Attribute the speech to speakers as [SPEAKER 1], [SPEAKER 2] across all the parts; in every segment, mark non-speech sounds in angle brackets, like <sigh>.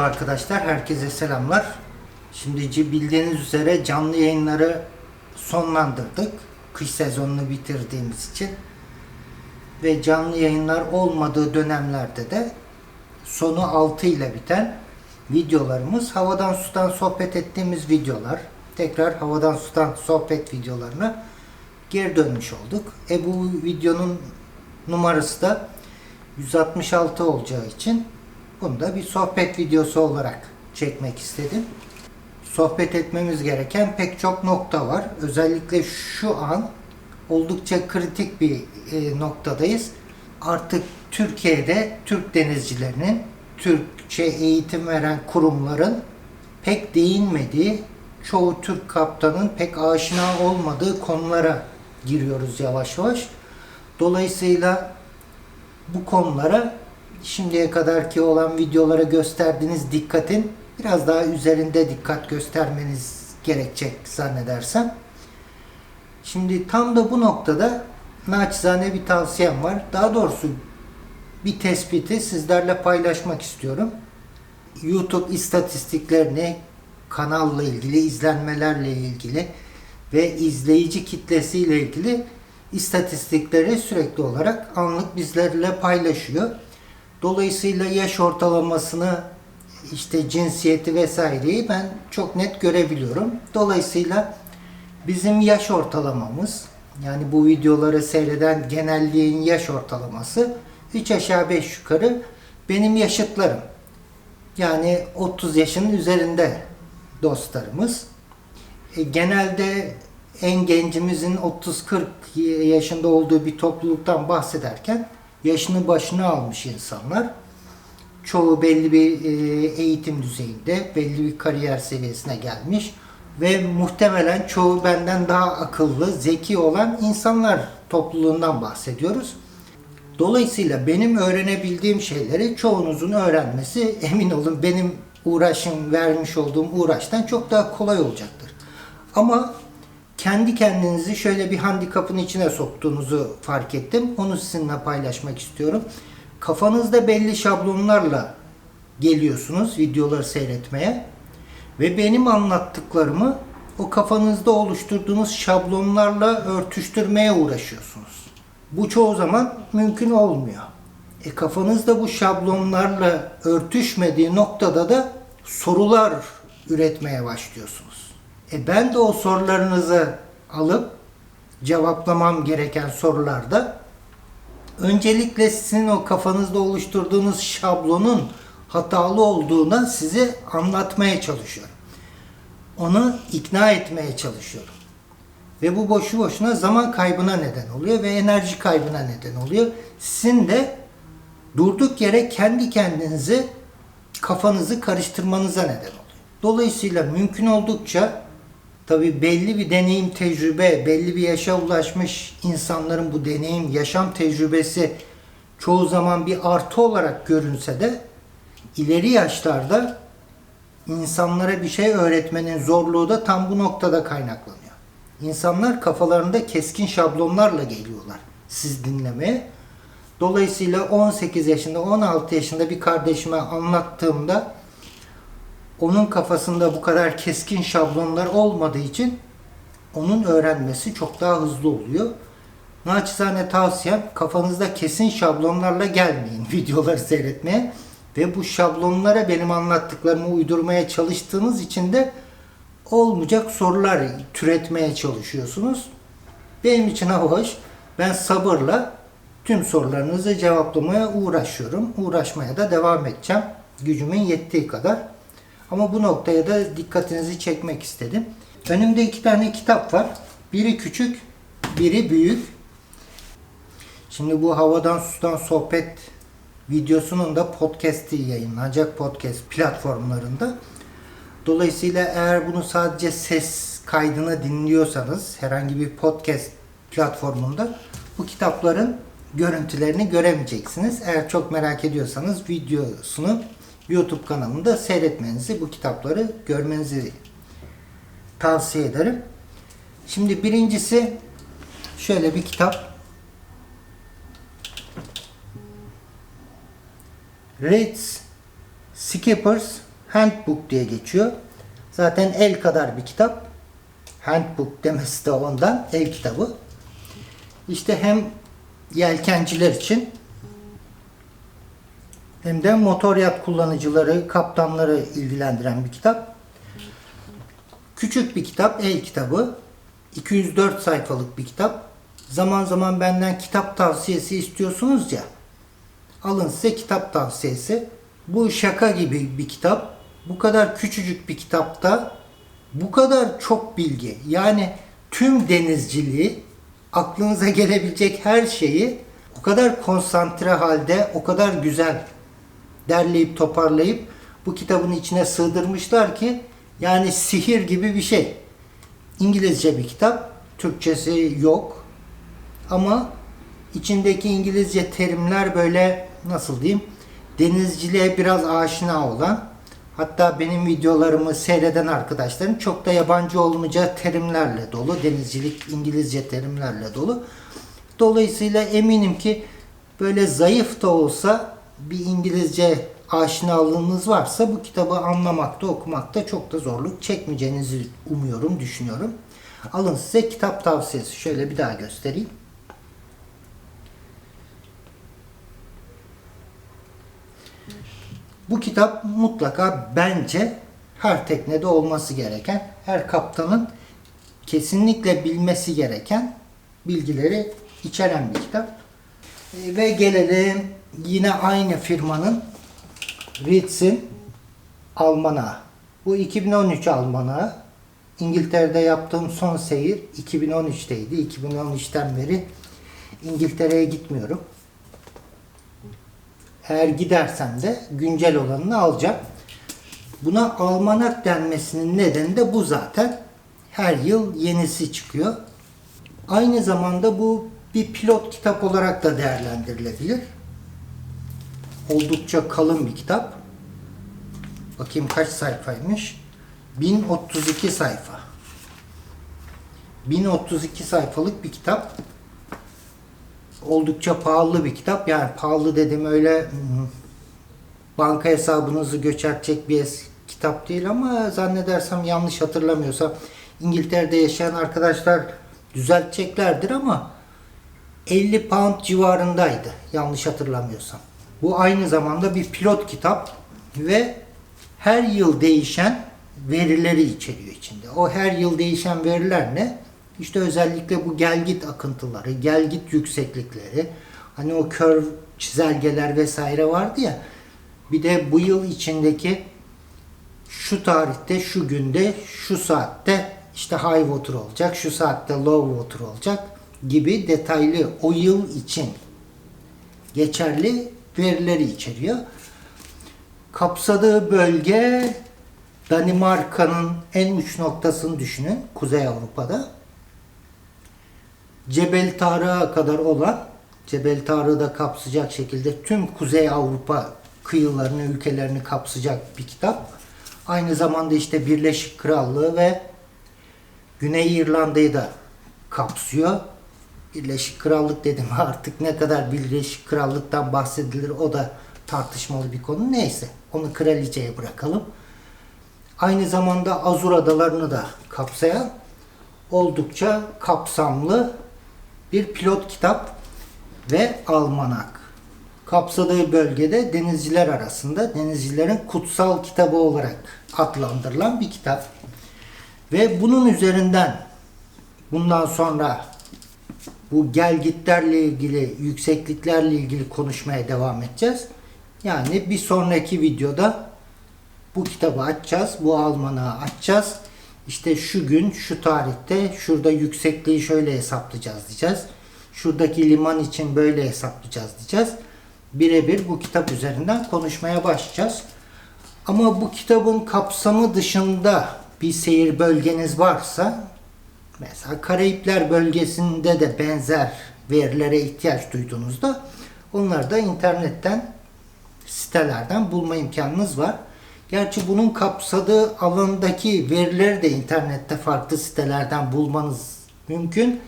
[SPEAKER 1] Merhaba arkadaşlar, herkese selamlar. Şimdi bildiğiniz üzere canlı yayınları sonlandırdık. Kış sezonunu bitirdiğimiz için. Ve canlı yayınlar olmadığı dönemlerde de sonu 6 ile biten videolarımız havadan sudan sohbet ettiğimiz videolar. Tekrar havadan sudan sohbet videolarına geri dönmüş olduk. E bu videonun numarası da 166 olacağı için bunu da bir sohbet videosu olarak çekmek istedim. Sohbet etmemiz gereken pek çok nokta var. Özellikle şu an oldukça kritik bir e, noktadayız. Artık Türkiye'de Türk denizcilerinin, Türkçe eğitim veren kurumların pek değinmediği, çoğu Türk kaptanın pek aşina olmadığı konulara giriyoruz yavaş yavaş. Dolayısıyla bu konulara şimdiye kadarki olan videolara gösterdiğiniz dikkatin biraz daha üzerinde dikkat göstermeniz gerekecek zannedersem. Şimdi tam da bu noktada naçizane bir tavsiyem var. Daha doğrusu bir tespiti sizlerle paylaşmak istiyorum. YouTube istatistiklerini kanalla ilgili, izlenmelerle ilgili ve izleyici kitlesiyle ilgili istatistikleri sürekli olarak anlık bizlerle paylaşıyor. Dolayısıyla yaş ortalamasını işte cinsiyeti vesaireyi ben çok net görebiliyorum. Dolayısıyla bizim yaş ortalamamız yani bu videoları seyreden genelliğin yaş ortalaması 3 aşağı 5 yukarı benim yaşıtlarım. Yani 30 yaşın üzerinde dostlarımız. E, genelde en gencimizin 30-40 yaşında olduğu bir topluluktan bahsederken yaşını başına almış insanlar. Çoğu belli bir e, eğitim düzeyinde, belli bir kariyer seviyesine gelmiş ve muhtemelen çoğu benden daha akıllı, zeki olan insanlar topluluğundan bahsediyoruz. Dolayısıyla benim öğrenebildiğim şeyleri çoğunuzun öğrenmesi <laughs> emin olun benim uğraşım, vermiş olduğum uğraştan çok daha kolay olacaktır. Ama kendi kendinizi şöyle bir handikapın içine soktuğunuzu fark ettim. Onu sizinle paylaşmak istiyorum. Kafanızda belli şablonlarla geliyorsunuz videoları seyretmeye ve benim anlattıklarımı o kafanızda oluşturduğunuz şablonlarla örtüştürmeye uğraşıyorsunuz. Bu çoğu zaman mümkün olmuyor. E kafanızda bu şablonlarla örtüşmediği noktada da sorular üretmeye başlıyorsunuz. E ben de o sorularınızı alıp cevaplamam gereken sorularda öncelikle sizin o kafanızda oluşturduğunuz şablonun hatalı olduğuna size anlatmaya çalışıyorum. Onu ikna etmeye çalışıyorum. Ve bu boşu boşuna zaman kaybına neden oluyor ve enerji kaybına neden oluyor. Sizin de durduk yere kendi kendinizi kafanızı karıştırmanıza neden oluyor. Dolayısıyla mümkün oldukça tabi belli bir deneyim, tecrübe, belli bir yaşa ulaşmış insanların bu deneyim, yaşam tecrübesi çoğu zaman bir artı olarak görünse de ileri yaşlarda insanlara bir şey öğretmenin zorluğu da tam bu noktada kaynaklanıyor. İnsanlar kafalarında keskin şablonlarla geliyorlar siz dinlemeye. Dolayısıyla 18 yaşında, 16 yaşında bir kardeşime anlattığımda onun kafasında bu kadar keskin şablonlar olmadığı için onun öğrenmesi çok daha hızlı oluyor. Naçizane tavsiyem kafanızda kesin şablonlarla gelmeyin <laughs> videoları seyretmeye ve bu şablonlara benim anlattıklarımı uydurmaya çalıştığınız için de olmayacak sorular türetmeye çalışıyorsunuz. Benim için hoş. Ben sabırla tüm sorularınızı cevaplamaya uğraşıyorum. Uğraşmaya da devam edeceğim. Gücümün yettiği kadar. Ama bu noktaya da dikkatinizi çekmek istedim. Önümde iki tane kitap var. Biri küçük, biri büyük. Şimdi bu havadan sudan sohbet videosunun da podcast'i yayınlanacak podcast platformlarında. Dolayısıyla eğer bunu sadece ses kaydını dinliyorsanız herhangi bir podcast platformunda bu kitapların görüntülerini göremeyeceksiniz. Eğer çok merak ediyorsanız videosunu YouTube kanalında seyretmenizi, bu kitapları görmenizi tavsiye ederim. Şimdi birincisi şöyle bir kitap. Rates Skippers Handbook diye geçiyor. Zaten el kadar bir kitap. Handbook demesi de ondan el kitabı. İşte hem yelkenciler için hem de motor yat kullanıcıları, kaptanları ilgilendiren bir kitap. Küçük bir kitap, el kitabı. 204 sayfalık bir kitap. Zaman zaman benden kitap tavsiyesi istiyorsunuz ya. Alın size kitap tavsiyesi. Bu şaka gibi bir kitap. Bu kadar küçücük bir kitapta bu kadar çok bilgi. Yani tüm denizciliği, aklınıza gelebilecek her şeyi o kadar konsantre halde, o kadar güzel derleyip toparlayıp bu kitabın içine sığdırmışlar ki yani sihir gibi bir şey. İngilizce bir kitap, Türkçesi yok. Ama içindeki İngilizce terimler böyle nasıl diyeyim denizciliğe biraz aşina olan hatta benim videolarımı seyreden arkadaşların çok da yabancı olmayacağı terimlerle dolu. Denizcilik İngilizce terimlerle dolu. Dolayısıyla eminim ki böyle zayıf da olsa bir İngilizce aşinalığınız varsa bu kitabı anlamakta, okumakta çok da zorluk çekmeyeceğinizi umuyorum, düşünüyorum. Alın size kitap tavsiyesi. Şöyle bir daha göstereyim. Bu kitap mutlaka bence her teknede olması gereken, her kaptanın kesinlikle bilmesi gereken bilgileri içeren bir kitap. E, Ve gelelim yine aynı firmanın Ritz'in Almanağı. Bu 2013 Almanağı. İngiltere'de yaptığım son seyir 2013'teydi. 2013'ten beri İngiltere'ye gitmiyorum. Eğer gidersem de güncel olanını alacağım. Buna almanak denmesinin nedeni de bu zaten. Her yıl yenisi çıkıyor. Aynı zamanda bu bir pilot kitap olarak da değerlendirilebilir. Oldukça kalın bir kitap. Bakayım kaç sayfaymış. 1032 sayfa. 1032 sayfalık bir kitap. Oldukça pahalı bir kitap. Yani pahalı dedim öyle banka hesabınızı göçertecek bir kitap değil ama zannedersem yanlış hatırlamıyorsam İngiltere'de yaşayan arkadaşlar düzelteceklerdir ama 50 pound civarındaydı yanlış hatırlamıyorsam. Bu aynı zamanda bir pilot kitap ve her yıl değişen verileri içeriyor içinde. O her yıl değişen veriler ne? İşte özellikle bu gelgit akıntıları, gelgit yükseklikleri, hani o curve çizelgeler vesaire vardı ya. Bir de bu yıl içindeki şu tarihte, şu günde, şu saatte işte high water olacak, şu saatte low water olacak gibi detaylı o yıl için geçerli verileri içeriyor. Kapsadığı bölge Danimarka'nın en uç noktasını düşünün. Kuzey Avrupa'da. Cebel Tarık'a kadar olan Cebel Tarık'ı da kapsayacak şekilde tüm Kuzey Avrupa kıyılarını, ülkelerini kapsayacak bir kitap. Aynı zamanda işte Birleşik Krallığı ve Güney İrlanda'yı da kapsıyor. Birleşik Krallık dedim <laughs> artık ne kadar Birleşik Krallık'tan bahsedilir o da tartışmalı bir konu. Neyse onu kraliçeye bırakalım. Aynı zamanda Azur Adalarını da kapsayan oldukça kapsamlı bir pilot kitap ve almanak. Kapsadığı bölgede denizciler arasında denizcilerin kutsal kitabı olarak adlandırılan bir kitap. Ve bunun üzerinden bundan sonra bu gelgitlerle ilgili, yüksekliklerle ilgili konuşmaya devam edeceğiz. Yani bir sonraki videoda bu kitabı açacağız, bu almanağı açacağız. İşte şu gün, şu tarihte, şurada yüksekliği şöyle hesaplayacağız diyeceğiz. Şuradaki liman için böyle hesaplayacağız diyeceğiz. Birebir bu kitap üzerinden konuşmaya başlayacağız. Ama bu kitabın kapsamı dışında bir seyir bölgeniz varsa mesela Karayipler bölgesinde de benzer verilere ihtiyaç duyduğunuzda onları da internetten sitelerden bulma imkanınız var. Gerçi bunun kapsadığı alandaki verileri de internette farklı sitelerden bulmanız mümkün.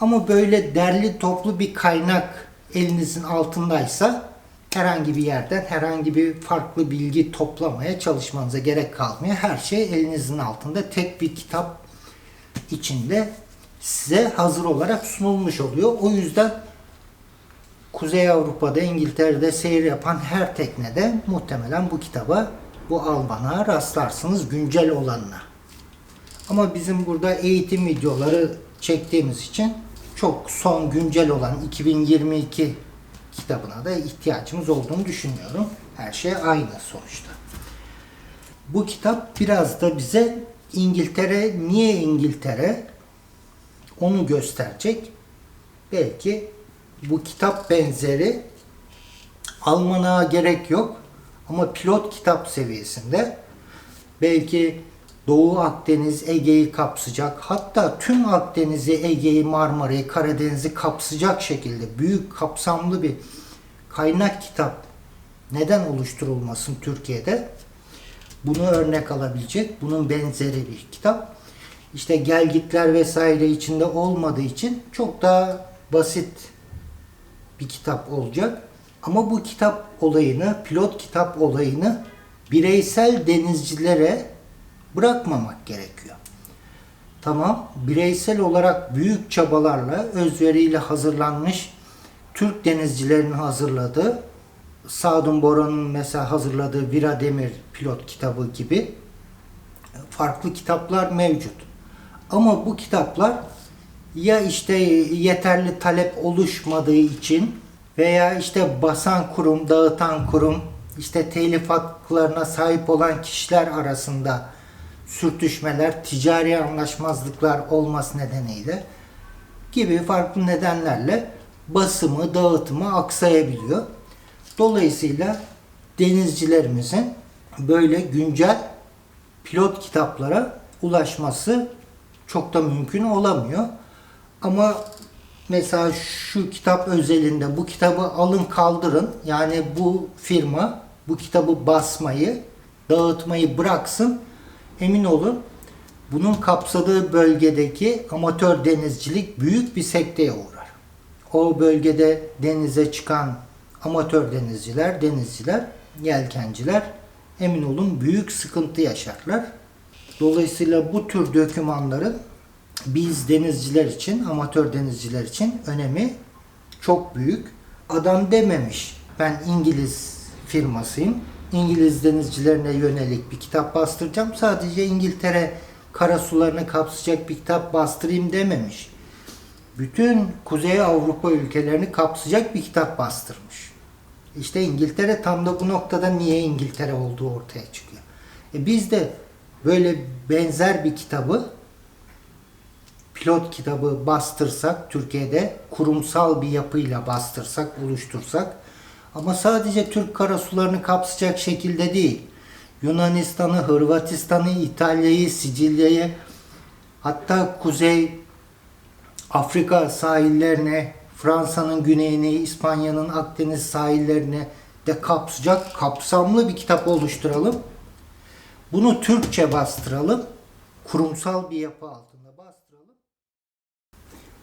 [SPEAKER 1] Ama böyle derli toplu bir kaynak elinizin altındaysa herhangi bir yerden herhangi bir farklı bilgi toplamaya çalışmanıza gerek kalmıyor. Her şey elinizin altında tek bir kitap içinde size hazır olarak sunulmuş oluyor. O yüzden Kuzey Avrupa'da, İngiltere'de seyir yapan her teknede muhtemelen bu kitaba, bu albana rastlarsınız güncel olanına. Ama bizim burada eğitim videoları çektiğimiz için çok son güncel olan 2022 kitabına da ihtiyacımız olduğunu düşünüyorum. Her şey aynı sonuçta. Bu kitap biraz da bize İngiltere, niye İngiltere onu gösterecek. Belki bu kitap benzeri Almanağa gerek yok ama pilot kitap seviyesinde belki Doğu Akdeniz, Ege'yi kapsayacak hatta tüm Akdeniz'i, Ege'yi, Marmara'yı, Karadeniz'i kapsayacak şekilde büyük kapsamlı bir kaynak kitap neden oluşturulmasın Türkiye'de? Bunu örnek alabilecek, bunun benzeri bir kitap. İşte gelgitler vesaire içinde olmadığı için çok daha basit bir kitap olacak. Ama bu kitap olayını, pilot kitap olayını bireysel denizcilere bırakmamak gerekiyor. Tamam, bireysel olarak büyük çabalarla, özveriyle hazırlanmış Türk denizcilerinin hazırladığı, Sadun Boran'ın mesela hazırladığı Vira Demir pilot kitabı gibi farklı kitaplar mevcut. Ama bu kitaplar ya işte yeterli talep oluşmadığı için veya işte basan kurum, dağıtan kurum, işte telif haklarına sahip olan kişiler arasında sürtüşmeler, ticari anlaşmazlıklar olması nedeniyle gibi farklı nedenlerle basımı, dağıtımı aksayabiliyor. Dolayısıyla denizcilerimizin böyle güncel pilot kitaplara ulaşması çok da mümkün olamıyor. Ama mesela şu kitap özelinde bu kitabı alın kaldırın. Yani bu firma bu kitabı basmayı, dağıtmayı bıraksın. Emin olun bunun kapsadığı bölgedeki amatör denizcilik büyük bir sekteye uğrar. O bölgede denize çıkan amatör denizciler, denizciler, yelkenciler emin olun büyük sıkıntı yaşarlar. Dolayısıyla bu tür dokümanların biz denizciler için, amatör denizciler için önemi çok büyük. Adam dememiş ben İngiliz firmasıyım. İngiliz denizcilerine yönelik bir kitap bastıracağım. Sadece İngiltere karasularını kapsayacak bir kitap bastırayım dememiş. Bütün Kuzey Avrupa ülkelerini kapsayacak bir kitap bastırmış. İşte İngiltere tam da bu noktada niye İngiltere olduğu ortaya çıkıyor. E biz de böyle benzer bir kitabı pilot kitabı bastırsak Türkiye'de kurumsal bir yapıyla bastırsak, oluştursak ama sadece Türk karasularını kapsayacak şekilde değil. Yunanistan'ı, Hırvatistan'ı, İtalya'yı, Sicilya'yı hatta Kuzey Afrika sahillerine, Fransa'nın güneyini, İspanya'nın Akdeniz sahillerini de kapsayacak kapsamlı bir kitap oluşturalım. Bunu Türkçe bastıralım. Kurumsal bir yapı altında bastıralım.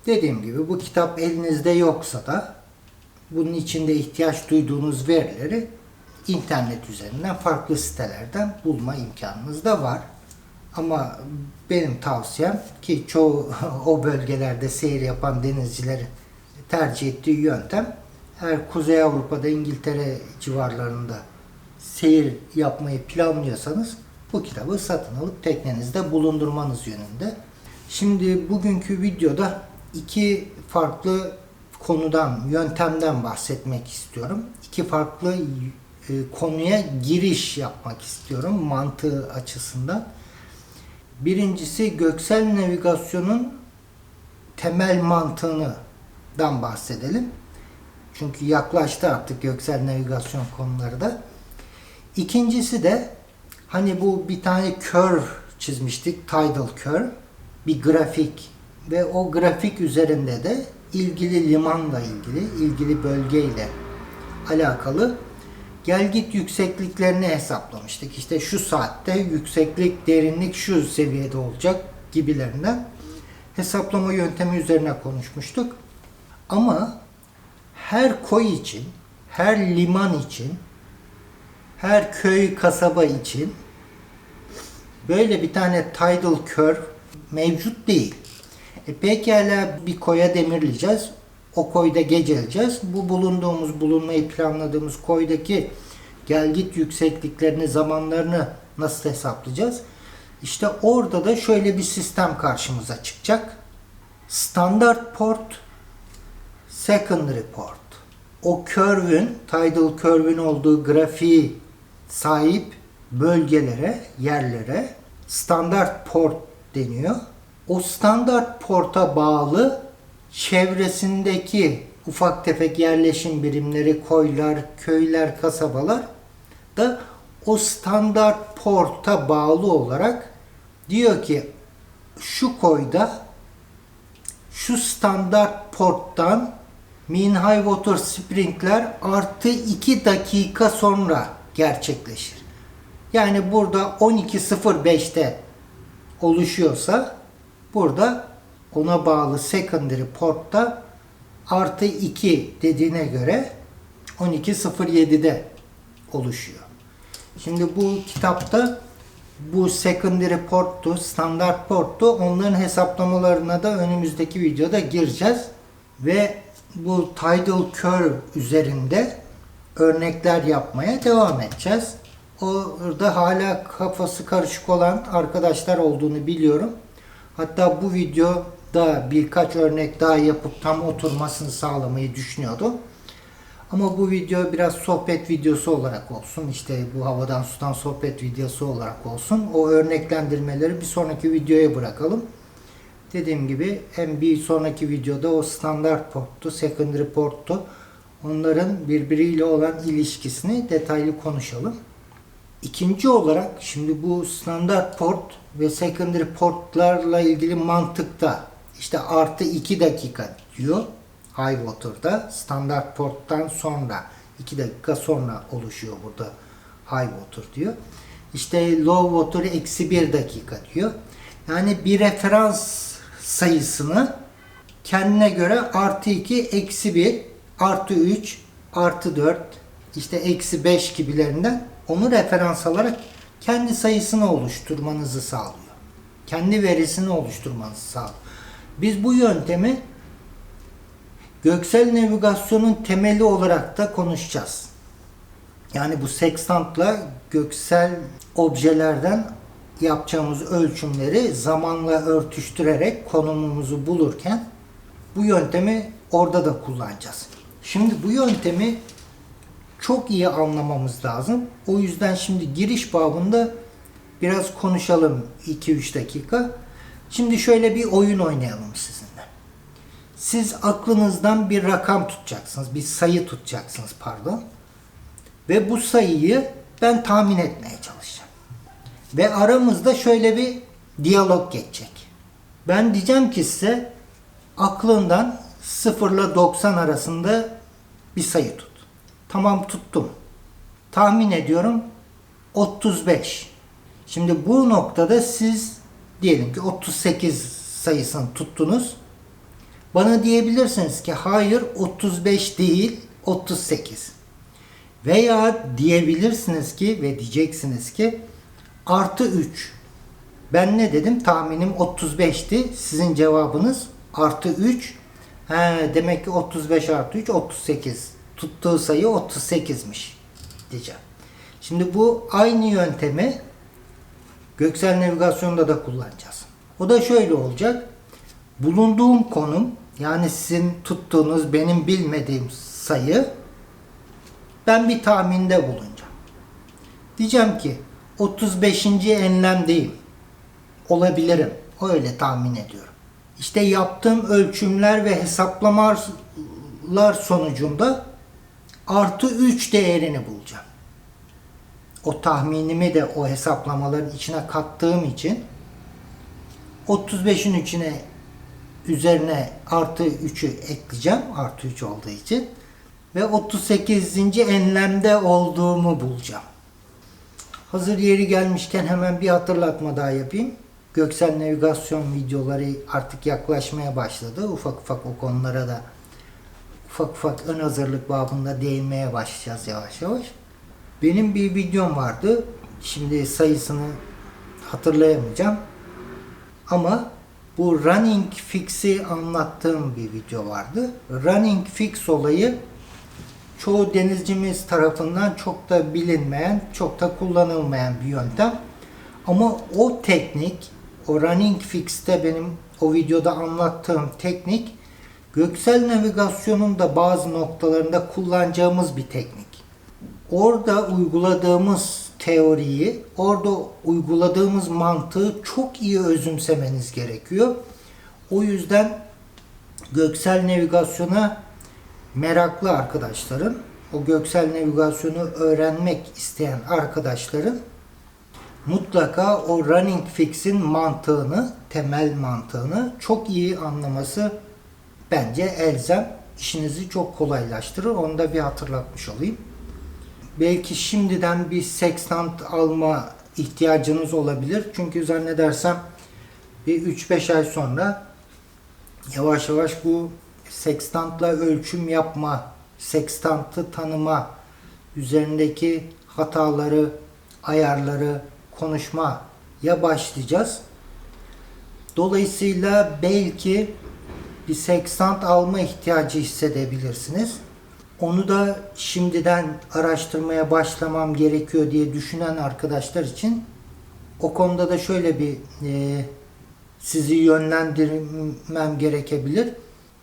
[SPEAKER 1] Dediğim gibi bu kitap elinizde yoksa da bunun içinde ihtiyaç duyduğunuz verileri internet üzerinden farklı sitelerden bulma imkanınız da var. Ama benim tavsiyem ki çoğu <laughs> o bölgelerde seyir yapan denizcilerin tercih ettiği yöntem eğer Kuzey Avrupa'da İngiltere civarlarında seyir yapmayı planlıyorsanız bu kitabı satın alıp teknenizde bulundurmanız yönünde. Şimdi bugünkü videoda iki farklı konudan, yöntemden bahsetmek istiyorum. İki farklı e, konuya giriş yapmak istiyorum mantığı açısından. Birincisi göksel navigasyonun temel mantığından bahsedelim. Çünkü yaklaştı artık göksel navigasyon konuları da. İkincisi de hani bu bir tane curve çizmiştik. Tidal curve. Bir grafik ve o grafik üzerinde de ilgili limanla ilgili, ilgili bölgeyle alakalı gel git yüksekliklerini hesaplamıştık. İşte şu saatte yükseklik, derinlik şu seviyede olacak gibilerinden hesaplama yöntemi üzerine konuşmuştuk. Ama her koy için, her liman için, her köy kasaba için böyle bir tane tidal curve mevcut değil. E pekala bir koya demirleyeceğiz. O koyda geceleyeceğiz. Bu bulunduğumuz, bulunmayı planladığımız koydaki gelgit yüksekliklerini, zamanlarını nasıl hesaplayacağız? İşte orada da şöyle bir sistem karşımıza çıkacak. Standart port, secondary port. O curve'ün, tidal curve'ün olduğu grafiği sahip bölgelere, yerlere standart port deniyor. O standart porta bağlı çevresindeki ufak tefek yerleşim birimleri, koylar, köyler, kasabalar da o standart porta bağlı olarak diyor ki şu koyda şu standart porttan mean high water sprinkler artı 2 dakika sonra gerçekleşir. Yani burada 12.05'te oluşuyorsa burada ona bağlı secondary portta artı 2 dediğine göre 12.07'de oluşuyor. Şimdi bu kitapta bu secondary porttu, standart porttu. Onların hesaplamalarına da önümüzdeki videoda gireceğiz. Ve bu tidal curve üzerinde örnekler yapmaya devam edeceğiz. Orada hala kafası karışık olan arkadaşlar olduğunu biliyorum. Hatta bu videoda birkaç örnek daha yapıp tam oturmasını sağlamayı düşünüyordum. Ama bu video biraz sohbet videosu olarak olsun. İşte bu havadan sudan sohbet videosu olarak olsun. O örneklendirmeleri bir sonraki videoya bırakalım. Dediğim gibi hem bir sonraki videoda o standart porttu, secondary porttu. Onların birbiriyle olan ilişkisini detaylı konuşalım. İkinci olarak şimdi bu standart port ve secondary portlarla ilgili mantıkta işte artı 2 dakika diyor high water'da standart porttan sonra 2 dakika sonra oluşuyor burada high water diyor. İşte low water eksi 1 dakika diyor. Yani bir referans sayısını kendine göre artı 2 eksi 1 artı 3 artı 4 işte eksi 5 gibilerinden onu referans alarak kendi sayısını oluşturmanızı sağlıyor. Kendi verisini oluşturmanızı sağlıyor. Biz bu yöntemi göksel navigasyonun temeli olarak da konuşacağız. Yani bu sekstantla göksel objelerden yapacağımız ölçümleri zamanla örtüştürerek konumumuzu bulurken bu yöntemi orada da kullanacağız. Şimdi bu yöntemi çok iyi anlamamız lazım. O yüzden şimdi giriş babında biraz konuşalım 2-3 dakika. Şimdi şöyle bir oyun oynayalım sizinle. Siz aklınızdan bir rakam tutacaksınız, bir sayı tutacaksınız pardon. Ve bu sayıyı ben tahmin etmeye çalışacağım. Ve aramızda şöyle bir diyalog geçecek. Ben diyeceğim ki size aklından 0 ile 90 arasında bir sayı tut. Tamam tuttum. Tahmin ediyorum 35. Şimdi bu noktada siz diyelim ki 38 sayısını tuttunuz. Bana diyebilirsiniz ki hayır 35 değil 38. Veya diyebilirsiniz ki ve diyeceksiniz ki artı 3. Ben ne dedim? Tahminim 35'ti. Sizin cevabınız artı 3. He, demek ki 35 artı 3 38. Tuttuğu sayı 38'miş diyeceğim. Şimdi bu aynı yöntemi göksel navigasyonda da kullanacağız. O da şöyle olacak. Bulunduğum konum yani sizin tuttuğunuz benim bilmediğim sayı ben bir tahminde bulunacağım. Diyeceğim ki 35. enlemdeyim. Olabilirim. Öyle tahmin ediyorum. İşte yaptığım ölçümler ve hesaplamalar sonucunda artı 3 değerini bulacağım. O tahminimi de o hesaplamaların içine kattığım için 35'in içine üzerine artı 3'ü ekleyeceğim. Artı 3 olduğu için. Ve 38. enlemde olduğumu bulacağım. Hazır yeri gelmişken hemen bir hatırlatma daha yapayım. Göksel navigasyon videoları artık yaklaşmaya başladı. Ufak ufak o konulara da ufak ufak ön hazırlık babında değinmeye başlayacağız yavaş yavaş. Benim bir videom vardı. Şimdi sayısını hatırlayamayacağım. Ama bu running fix'i anlattığım bir video vardı. Running fix olayı çoğu denizcimiz tarafından çok da bilinmeyen, çok da kullanılmayan bir yöntem. Ama o teknik, o running fix'te benim o videoda anlattığım teknik göksel navigasyonun da bazı noktalarında kullanacağımız bir teknik. Orada uyguladığımız teoriyi, orada uyguladığımız mantığı çok iyi özümsemeniz gerekiyor. O yüzden göksel navigasyona meraklı arkadaşların, o göksel navigasyonu öğrenmek isteyen arkadaşların mutlaka o running fix'in mantığını, temel mantığını çok iyi anlaması bence elzem. İşinizi çok kolaylaştırır. Onu da bir hatırlatmış olayım. Belki şimdiden bir sextant alma ihtiyacınız olabilir. Çünkü zannedersem bir 3-5 ay sonra yavaş yavaş bu sextantla ölçüm yapma, sextantı tanıma, üzerindeki hataları, ayarları konuşmaya başlayacağız. Dolayısıyla belki bir sextant alma ihtiyacı hissedebilirsiniz. Onu da şimdiden araştırmaya başlamam gerekiyor diye düşünen arkadaşlar için o konuda da şöyle bir e, sizi yönlendirmem gerekebilir.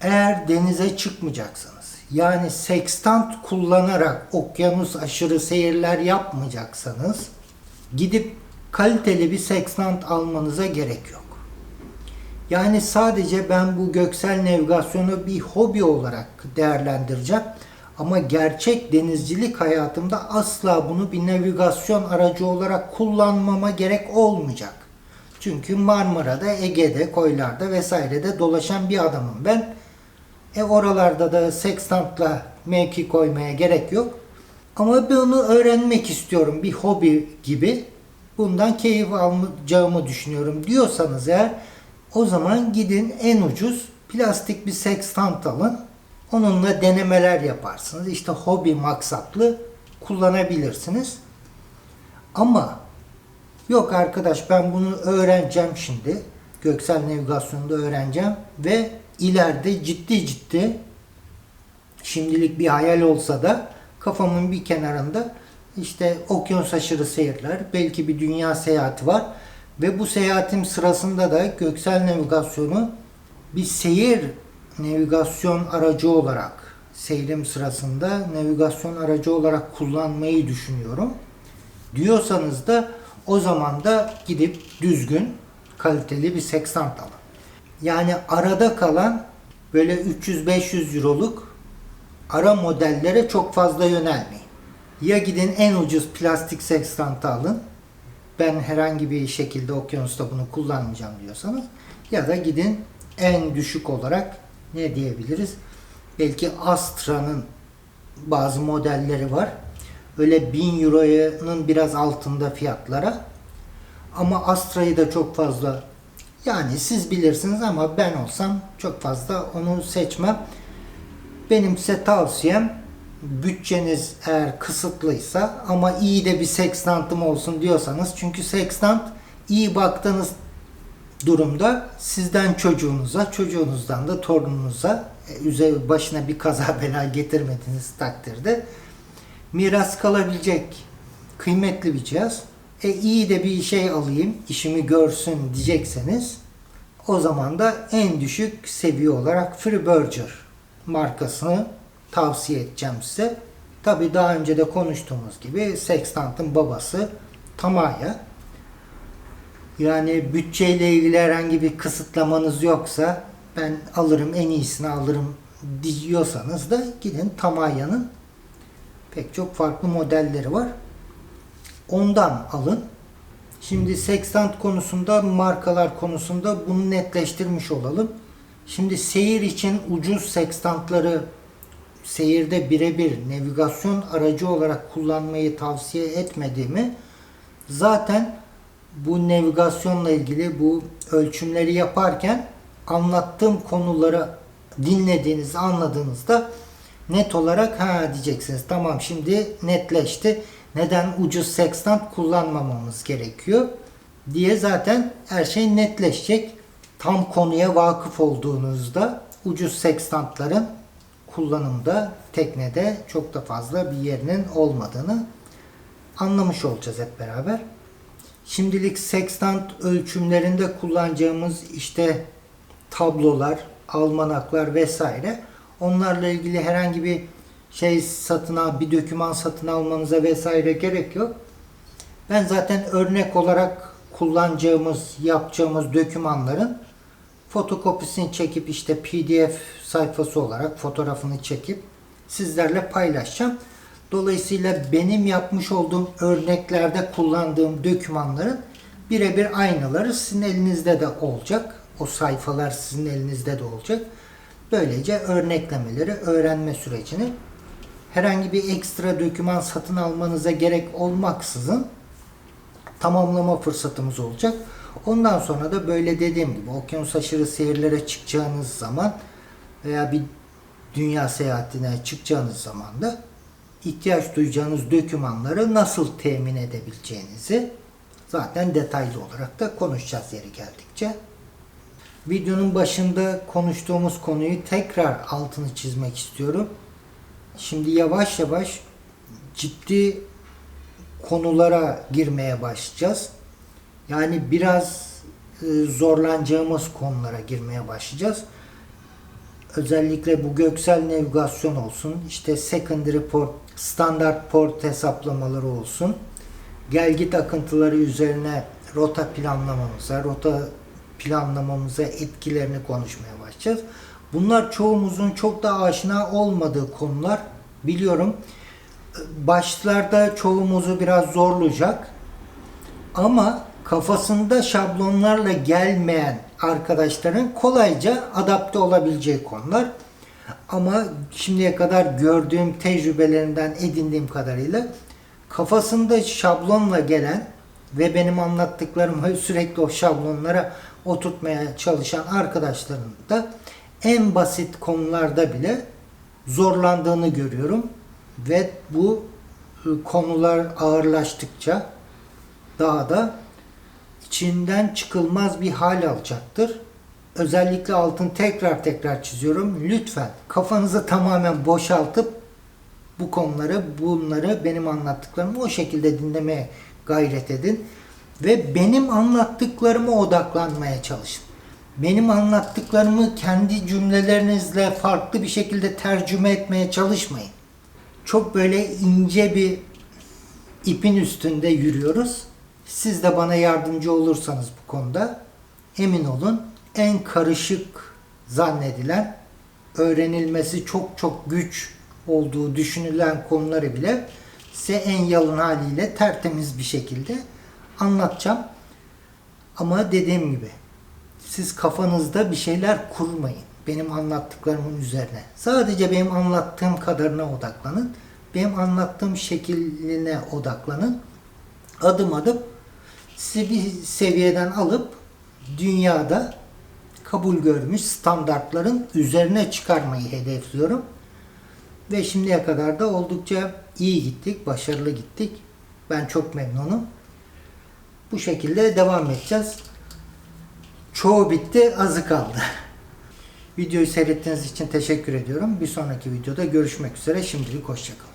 [SPEAKER 1] Eğer denize çıkmayacaksanız yani sextant kullanarak okyanus aşırı seyirler yapmayacaksanız gidip kaliteli bir sextant almanıza gerek yok. Yani sadece ben bu göksel navigasyonu bir hobi olarak değerlendireceğim. Ama gerçek denizcilik hayatımda asla bunu bir navigasyon aracı olarak kullanmama gerek olmayacak. Çünkü Marmara'da, Ege'de, koylarda vesairede dolaşan bir adamım ben. E oralarda da sextantla mevki koymaya gerek yok. Ama bunu öğrenmek istiyorum bir hobi gibi. Bundan keyif alacağımı düşünüyorum diyorsanız eğer o zaman gidin en ucuz plastik bir sextant alın. Onunla denemeler yaparsınız. İşte hobi maksatlı kullanabilirsiniz. Ama yok arkadaş ben bunu öğreneceğim şimdi. Göksel navigasyonda öğreneceğim ve ileride ciddi ciddi şimdilik bir hayal olsa da kafamın bir kenarında işte okyanus aşırı seyirler, belki bir dünya seyahati var ve bu seyahatim sırasında da göksel navigasyonu bir seyir navigasyon aracı olarak seyrim sırasında navigasyon aracı olarak kullanmayı düşünüyorum. Diyorsanız da o zaman da gidip düzgün kaliteli bir sextant alın. Yani arada kalan böyle 300-500 euroluk ara modellere çok fazla yönelmeyin. Ya gidin en ucuz plastik sextantı alın. Ben herhangi bir şekilde okyanusta bunu kullanmayacağım diyorsanız ya da gidin en düşük olarak ne diyebiliriz? Belki Astra'nın bazı modelleri var. Öyle 1000 euro'nun biraz altında fiyatlara. Ama Astra'yı da çok fazla yani siz bilirsiniz ama ben olsam çok fazla onu seçmem. Benim size tavsiyem bütçeniz eğer kısıtlıysa ama iyi de bir sextantım olsun diyorsanız çünkü sextant iyi baktığınız durumda sizden çocuğunuza, çocuğunuzdan da torununuza e, üzeri başına bir kaza <laughs> bela getirmediğiniz takdirde miras kalabilecek kıymetli bir cihaz. E iyi de bir şey alayım, işimi görsün diyecekseniz o zaman da en düşük seviye olarak Freeburger markasını tavsiye edeceğim size. Tabi daha önce de konuştuğumuz gibi Sextant'ın babası Tamaya. Yani bütçeyle ilgili herhangi bir kısıtlamanız yoksa ben alırım en iyisini alırım diyorsanız da gidin Tamaya'nın pek çok farklı modelleri var. Ondan alın. Şimdi sextant konusunda, markalar konusunda bunu netleştirmiş olalım. Şimdi seyir için ucuz sextantları seyirde birebir navigasyon aracı olarak kullanmayı tavsiye etmediğimi zaten bu navigasyonla ilgili bu ölçümleri yaparken anlattığım konuları dinlediğiniz, anladığınızda net olarak ha diyeceksiniz. Tamam şimdi netleşti. Neden ucuz sextant kullanmamamız gerekiyor diye zaten her şey netleşecek. Tam konuya vakıf olduğunuzda ucuz sextantların kullanımda teknede çok da fazla bir yerinin olmadığını anlamış olacağız hep beraber. Şimdilik sextant ölçümlerinde kullanacağımız işte tablolar, almanaklar vesaire onlarla ilgili herhangi bir şey satın al, bir doküman satın almanıza vesaire gerek yok. Ben zaten örnek olarak kullanacağımız, yapacağımız dokümanların fotokopisini çekip işte PDF sayfası olarak fotoğrafını çekip sizlerle paylaşacağım. Dolayısıyla benim yapmış olduğum örneklerde kullandığım dokümanların birebir aynıları sizin elinizde de olacak. O sayfalar sizin elinizde de olacak. Böylece örneklemeleri, öğrenme sürecini herhangi bir ekstra doküman satın almanıza gerek olmaksızın tamamlama fırsatımız olacak. Ondan sonra da böyle dediğim gibi okyanus aşırı seyirlere çıkacağınız zaman veya bir dünya seyahatine çıkacağınız zaman da ihtiyaç duyacağınız dokümanları nasıl temin edebileceğinizi zaten detaylı olarak da konuşacağız yeri geldikçe. Videonun başında konuştuğumuz konuyu tekrar altını çizmek istiyorum. Şimdi yavaş yavaş ciddi konulara girmeye başlayacağız. Yani biraz e, zorlanacağımız konulara girmeye başlayacağız. Özellikle bu göksel navigasyon olsun, işte secondary port, standart port hesaplamaları olsun, gel git akıntıları üzerine rota planlamamıza, rota planlamamıza etkilerini konuşmaya başlayacağız. Bunlar çoğumuzun çok da aşina olmadığı konular biliyorum. Başlarda çoğumuzu biraz zorlayacak. Ama kafasında şablonlarla gelmeyen arkadaşların kolayca adapte olabileceği konular. Ama şimdiye kadar gördüğüm tecrübelerimden edindiğim kadarıyla kafasında şablonla gelen ve benim anlattıklarımı sürekli o şablonlara oturtmaya çalışan arkadaşların da en basit konularda bile zorlandığını görüyorum ve bu e, konular ağırlaştıkça daha da içinden çıkılmaz bir hal alacaktır. Özellikle altın tekrar tekrar çiziyorum. Lütfen kafanızı tamamen boşaltıp bu konuları, bunları benim anlattıklarımı o şekilde dinlemeye gayret edin. Ve benim anlattıklarıma odaklanmaya çalışın. Benim anlattıklarımı kendi cümlelerinizle farklı bir şekilde tercüme etmeye çalışmayın. Çok böyle ince bir ipin üstünde yürüyoruz. Siz de bana yardımcı olursanız bu konuda emin olun en karışık zannedilen öğrenilmesi çok çok güç olduğu düşünülen konuları bile size en yalın haliyle tertemiz bir şekilde anlatacağım. Ama dediğim gibi siz kafanızda bir şeyler kurmayın. Benim anlattıklarımın üzerine. Sadece benim anlattığım kadarına odaklanın. Benim anlattığım şekline odaklanın. Adım adım sizi bir seviyeden alıp dünyada kabul görmüş standartların üzerine çıkarmayı hedefliyorum. Ve şimdiye kadar da oldukça iyi gittik, başarılı gittik. Ben çok memnunum. Bu şekilde devam edeceğiz. Çoğu bitti, azı kaldı. <laughs> Videoyu seyrettiğiniz için teşekkür ediyorum. Bir sonraki videoda görüşmek üzere. Şimdilik hoşçakalın.